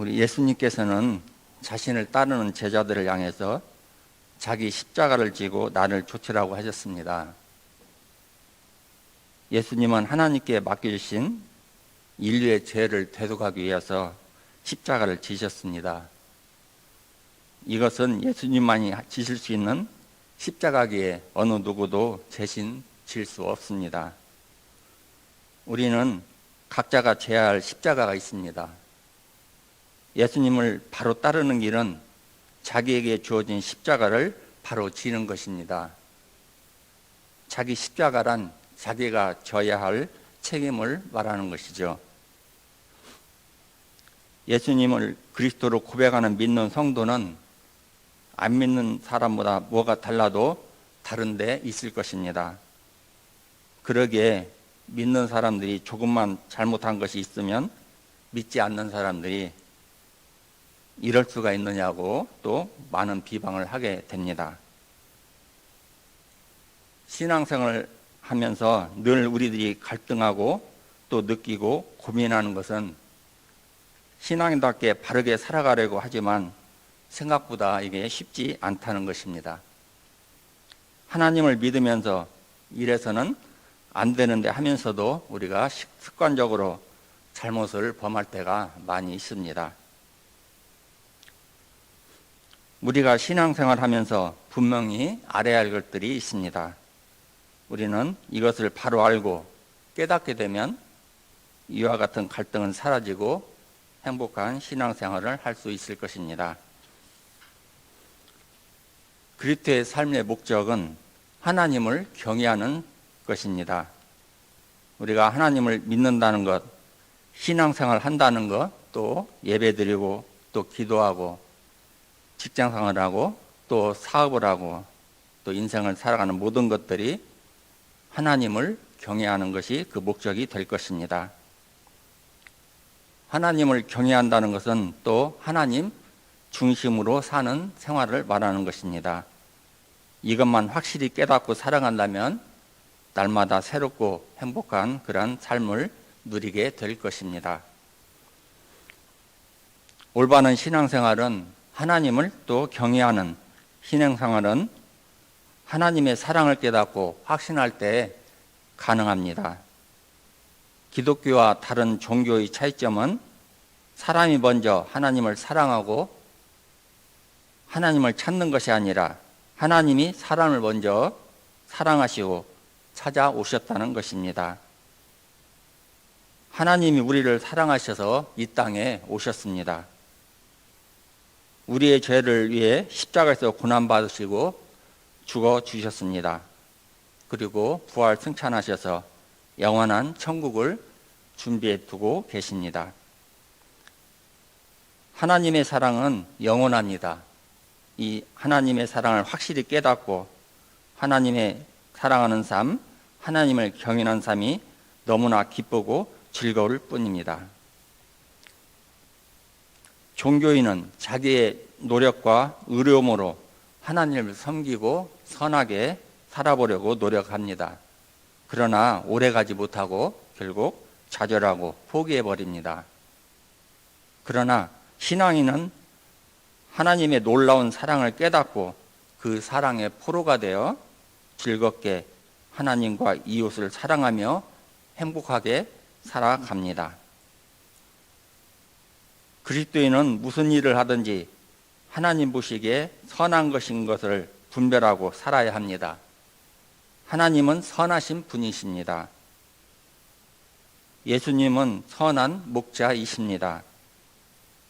우리 예수님께서는 자신을 따르는 제자들을 향해서 자기 십자가를 지고 나를 쫓으라고 하셨습니다. 예수님은 하나님께 맡겨주신 인류의 죄를 대속하기 위해서 십자가를 지셨습니다. 이것은 예수님만이 지실 수 있는 십자가기에 어느 누구도 대신 질 수 없습니다. 우리는 각자가 져야 할 십자가가 있습니다. 예수님을 바로 따르는 길은 자기에게 주어진 십자가를 바로 지는 것입니다. 자기 십자가란 자기가 져야 할 책임을 말하는 것이죠. 예수님을 그리스도로 고백하는 믿는 성도는 안 믿는 사람보다 뭐가 달라도 다른데 있을 것입니다. 그러기에 믿는 사람들이 조금만 잘못한 것이 있으면 믿지 않는 사람들이 이럴 수가 있느냐고 또 많은 비방을 하게 됩니다. 신앙생활을 하면서 늘 우리들이 갈등하고 또 느끼고 고민하는 것은 신앙인답게 바르게 살아가려고 하지만 생각보다 이게 쉽지 않다는 것입니다. 하나님을 믿으면서 이래서는 안 되는데 하면서도 우리가 습관적으로 잘못을 범할 때가 많이 있습니다. 우리가 신앙생활 하면서 분명히 알아야 할 것들이 있습니다. 우리는 이것을 바로 알고 깨닫게 되면 이와 같은 갈등은 사라지고 행복한 신앙생활을 할 수 있을 것입니다. 그리스도의 삶의 목적은 하나님을 경외하는 것입니다. 우리가 하나님을 믿는다는 것, 신앙생활 한다는 것, 또 예배드리고 또 기도하고 직장 생활을 하고 또 사업을 하고 또 인생을 살아가는 모든 것들이 하나님을 경외하는 것이 그 목적이 될 것입니다. 하나님을 경외한다는 것은 또 하나님 중심으로 사는 생활을 말하는 것입니다. 이것만 확실히 깨닫고 살아간다면 날마다 새롭고 행복한 그런 삶을 누리게 될 것입니다. 올바른 신앙생활은 하나님을 또 경외하는 신앙생활은 하나님의 사랑을 깨닫고 확신할 때 가능합니다. 기독교와 다른 종교의 차이점은 사람이 먼저 하나님을 사랑하고 하나님을 찾는 것이 아니라 하나님이 사람을 먼저 사랑하시고 찾아오셨다는 것입니다. 하나님이 우리를 사랑하셔서 이 땅에 오셨습니다. 우리의 죄를 위해 십자가에서 고난받으시고 죽어 주셨습니다. 그리고 부활 승천하셔서 영원한 천국을 준비해 두고 계십니다. 하나님의 사랑은 영원합니다. 이 하나님의 사랑을 확실히 깨닫고 하나님의 사랑하는 삶, 하나님을 경외하는 삶이 너무나 기쁘고 즐거울 뿐입니다. 종교인은 자기의 노력과 의료움으로 하나님을 섬기고 선하게 살아보려고 노력합니다. 그러나 오래 가지 못하고 결국 좌절하고 포기해 버립니다. 그러나 신앙인은 하나님의 놀라운 사랑을 깨닫고 그 사랑의 포로가 되어 즐겁게 하나님과 이웃을 사랑하며 행복하게 살아갑니다. 그리스도인은 무슨 일을 하든지 하나님 보시기에 선한 것인 것을 분별하고 살아야 합니다. 하나님은 선하신 분이십니다. 예수님은 선한 목자이십니다.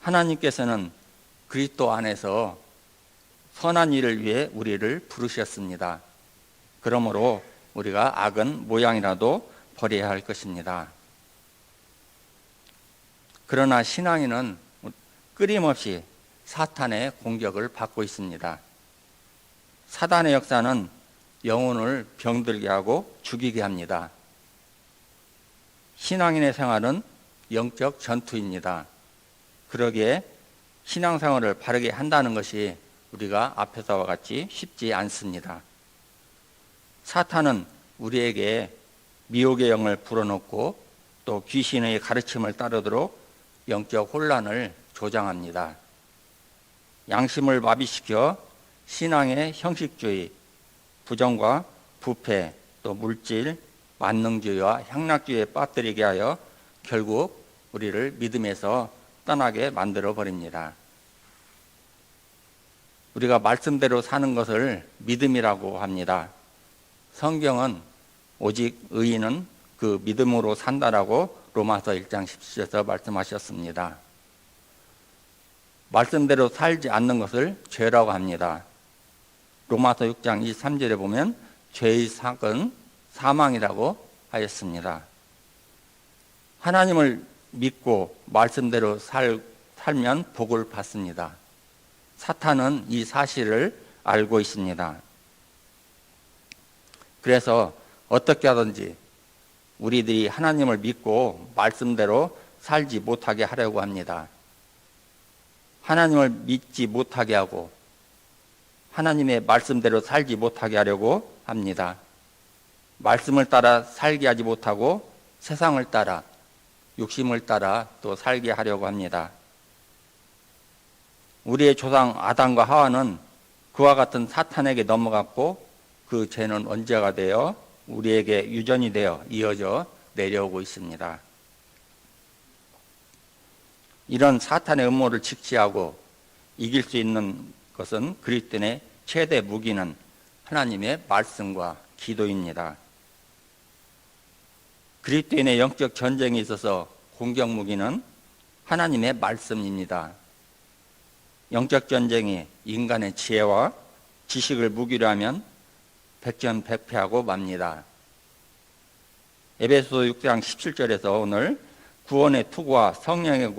하나님께서는 그리스도 안에서 선한 일을 위해 우리를 부르셨습니다. 그러므로 우리가 악은 모양이라도 버려야 할 것입니다. 그러나 신앙인은 끊임없이 사탄의 공격을 받고 있습니다. 사단의 역사는 영혼을 병들게 하고 죽이게 합니다. 신앙인의 생활은 영적 전투입니다. 그러기에 신앙생활을 바르게 한다는 것이 우리가 앞에서와 같이 쉽지 않습니다. 사탄은 우리에게 미혹의 영을 불어넣고 또 귀신의 가르침을 따르도록 영적 혼란을 조장합니다. 양심을 마비시켜 신앙의 형식주의, 부정과 부패, 또 물질, 만능주의와 향락주의에 빠뜨리게 하여 결국 우리를 믿음에서 떠나게 만들어 버립니다. 우리가 말씀대로 사는 것을 믿음이라고 합니다. 성경은 오직 의인은 그 믿음으로 산다라고 로마서 1장 17절에서 말씀하셨습니다. 말씀대로 살지 않는 것을 죄라고 합니다. 로마서 6장 23절에 보면 죄의 삭은 사망이라고 하였습니다. 하나님을 믿고 말씀대로 살, 살면 복을 받습니다. 사탄은 이 사실을 알고 있습니다. 그래서 어떻게 하든지 우리들이 하나님을 믿고 말씀대로 살지 못하게 하려고 합니다. 하나님을 믿지 못하게 하고 하나님의 말씀대로 살지 못하게 하려고 합니다. 말씀을 따라 살게 하지 못하고 세상을 따라 욕심을 따라 또 살게 하려고 합니다. 우리의 조상 아담과 하와는 그와 같은 사탄에게 넘어갔고 그 죄는 언제가 되어 우리에게 유전이 되어 이어져 내려오고 있습니다. 이런 사탄의 음모를 직시하고 이길 수 있는 것은 그리스도인의 최대 무기는 하나님의 말씀과 기도입니다. 그리스도인의 영적 전쟁에 있어서 공격 무기는 하나님의 말씀입니다. 영적 전쟁이 인간의 지혜와 지식을 무기로 하면 백전백패하고 맙니다. 에베소 6장 17절에서 오늘 구원의 투구와 성령의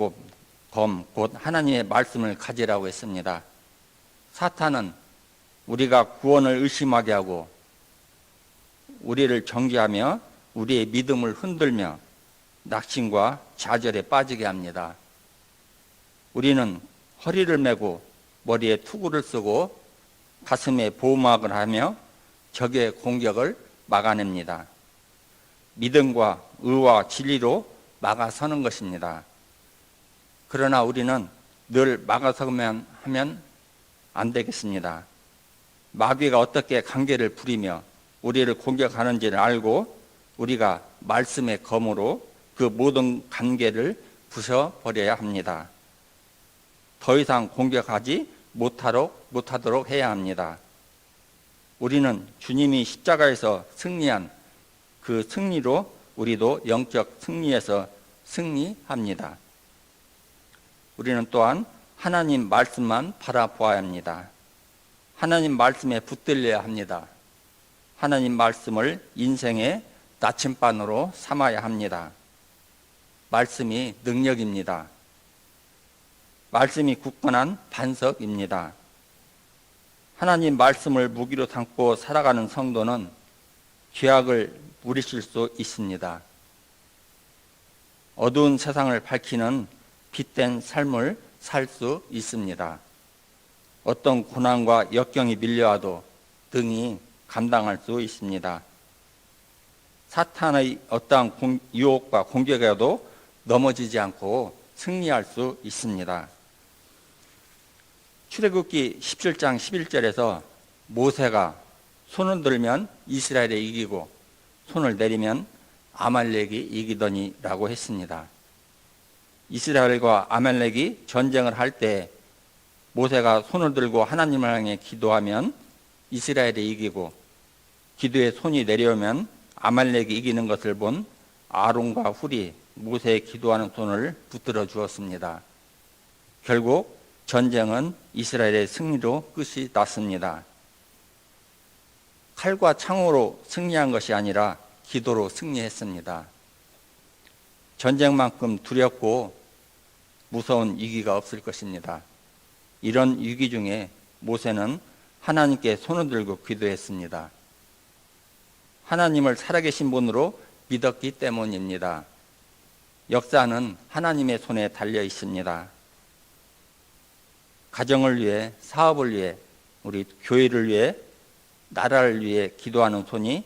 검, 곧 하나님의 말씀을 가지라고 했습니다. 사탄은 우리가 구원을 의심하게 하고 우리를 정죄하며 우리의 믿음을 흔들며 낙심과 좌절에 빠지게 합니다. 우리는 허리를 메고 머리에 투구를 쓰고 가슴에 보호막을 하며 적의 공격을 막아냅니다. 믿음과 의와 진리로 막아서는 것입니다. 그러나 우리는 늘 막아서면 하면 안 되겠습니다. 마귀가 어떻게 관계를 부리며 우리를 공격하는지를 알고 우리가 말씀의 검으로 그 모든 관계를 부숴버려야 합니다. 더 이상 공격하지 못하도록, 못하도록 해야 합니다. 우리는 주님이 십자가에서 승리한 그 승리로 우리도 영적 승리에서 승리합니다. 우리는 또한 하나님 말씀만 바라보아야 합니다. 하나님 말씀에 붙들려야 합니다. 하나님 말씀을 인생의 나침반으로 삼아야 합니다. 말씀이 능력입니다. 말씀이 굳건한 반석입니다. 하나님 말씀을 무기로 삼고 살아가는 성도는 죄악을 물리칠 수 있습니다. 어두운 세상을 밝히는 빛된 삶을 살 수 있습니다. 어떤 고난과 역경이 밀려와도 등이 감당할 수 있습니다. 사탄의 어떠한 유혹과 공격에도 넘어지지 않고 승리할 수 있습니다. 출애굽기 17장 11절에서 모세가 손을 들면 이스라엘이 이기고 손을 내리면 아말렉이 이기더니라고 했습니다. 이스라엘과 아말렉이 전쟁을 할 때 모세가 손을 들고 하나님을 향해 기도하면 이스라엘이 이기고 기도에 손이 내려오면 아말렉이 이기는 것을 본 아론과 훌이 모세의 기도하는 손을 붙들어 주었습니다. 결국 전쟁은 이스라엘의 승리로 끝이 났습니다. 칼과 창으로 승리한 것이 아니라 기도로 승리했습니다. 전쟁만큼 두렵고 무서운 위기가 없을 것입니다. 이런 위기 중에 모세는 하나님께 손을 들고 기도했습니다. 하나님을 살아계신 분으로 믿었기 때문입니다. 역사는 하나님의 손에 달려 있습니다. 가정을 위해, 사업을 위해, 우리 교회를 위해, 나라를 위해 기도하는 손이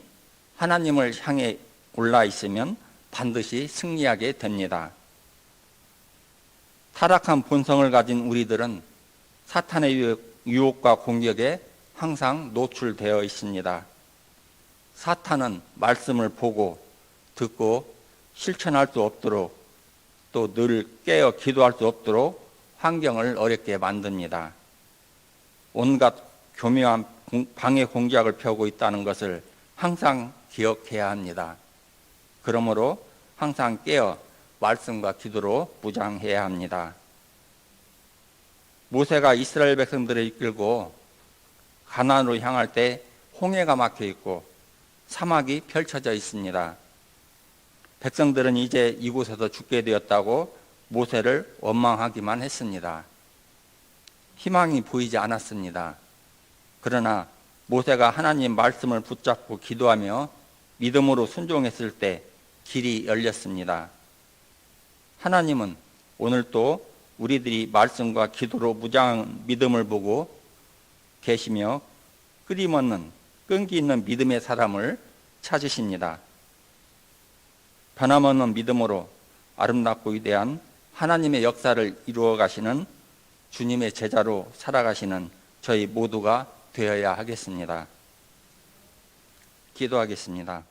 하나님을 향해 올라 있으면 반드시 승리하게 됩니다. 타락한 본성을 가진 우리들은 사탄의 유혹- 유혹과 공격에 항상 노출되어 있습니다. 사탄은 말씀을 보고 듣고 실천할 수 없도록 또 늘 깨어 기도할 수 없도록 환경을 어렵게 만듭니다. 온갖 교묘한 공- 방해 공작을 펴고 있다는 것을 항상 기억해야 합니다. 그러므로 항상 깨어 말씀과 기도로 무장해야 합니다. 모세가 이스라엘 백성들을 이끌고 가나안으로 향할 때 홍해가 막혀 있고 사막이 펼쳐져 있습니다. 백성들은 이제 이곳에서 죽게 되었다고 모세를 원망하기만 했습니다. 희망이 보이지 않았습니다. 그러나 모세가 하나님 말씀을 붙잡고 기도하며 믿음으로 순종했을 때 길이 열렸습니다. 하나님은 오늘 또 우리들이 말씀과 기도로 무장한 믿음을 보고 계시며 끊임없는 끈기 있는 믿음의 사람을 찾으십니다. 변함없는 믿음으로 아름답고 위대한 하나님의 역사를 이루어 가시는 주님의 제자로 살아가시는 저희 모두가 되어야 하겠습니다. 기도하겠습니다.